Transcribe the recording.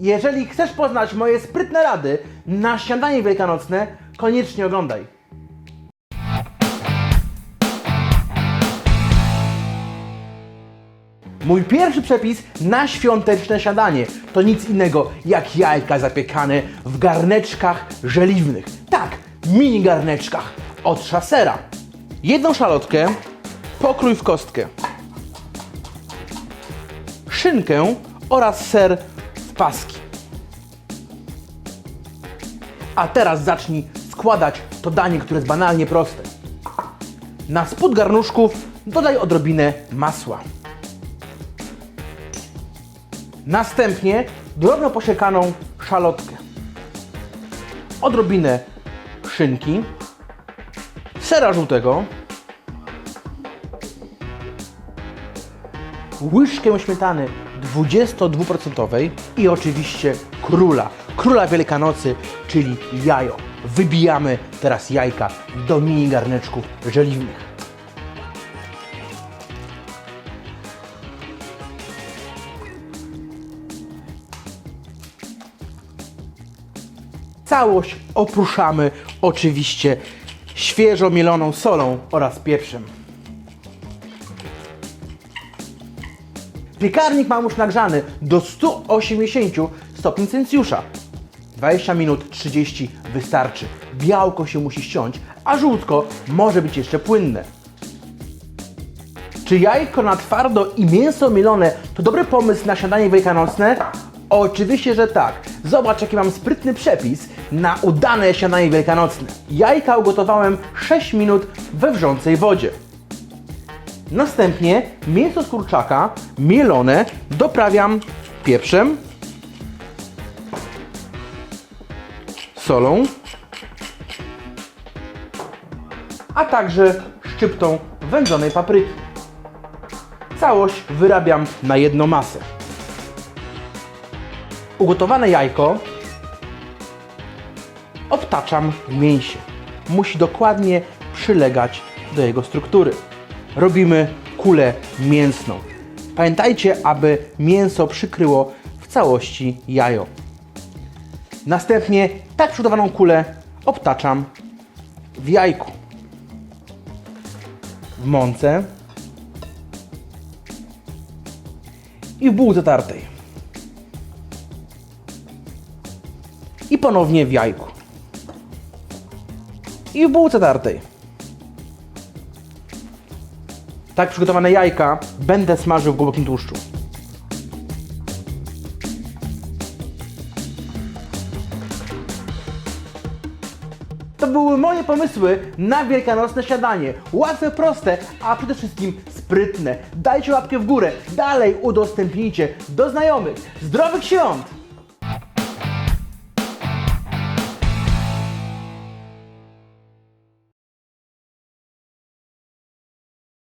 Jeżeli chcesz poznać moje sprytne rady na śniadanie wielkanocne, koniecznie oglądaj. Mój pierwszy przepis na świąteczne śniadanie to nic innego jak jajka zapiekane w garneczkach żeliwnych. Tak, mini garneczkach od szasera. Jedną szalotkę pokrój w kostkę. Szynkę oraz ser paski. A teraz zacznij składać to danie, które jest banalnie proste. Na spód garnuszków dodaj odrobinę masła. Następnie drobno posiekaną szalotkę. Odrobinę szynki, sera żółtego, łyżkę śmietany 22% i oczywiście króla, króla Wielkanocy, czyli jajo. Wybijamy teraz jajka do mini garneczków żeliwnych. Całość oprószamy oczywiście świeżo mieloną solą oraz pieprzem. Piekarnik mam już nagrzany do 180 stopni Celsjusza. 20 minut 30 wystarczy. Białko się musi ściąć, a żółtko może być jeszcze płynne. Czy jajko na twardo i mięso mielone to dobry pomysł na śniadanie wielkanocne? Oczywiście, że tak. Zobacz, jaki mam sprytny przepis na udane śniadanie wielkanocne. Jajka ugotowałem 6 minut we wrzącej wodzie. Następnie mięso z kurczaka mielone doprawiam pieprzem, solą, a także szczyptą wędzonej papryki. Całość wyrabiam na jedną masę. Ugotowane jajko obtaczam w mięsie. Musi dokładnie przylegać do jego struktury. Robimy kulę mięsną. Pamiętajcie, aby mięso przykryło w całości jajo. Następnie tak przygotowaną kulę obtaczam w jajku. W mące i w bułce tartej. I ponownie w jajku. I w bułce tartej. Tak przygotowane jajka będę smażył w głębokim tłuszczu. To były moje pomysły na wielkanocne śniadanie. Łatwe, proste, a przede wszystkim sprytne. Dajcie łapkę w górę, dalej udostępnijcie do znajomych. Zdrowych świąt!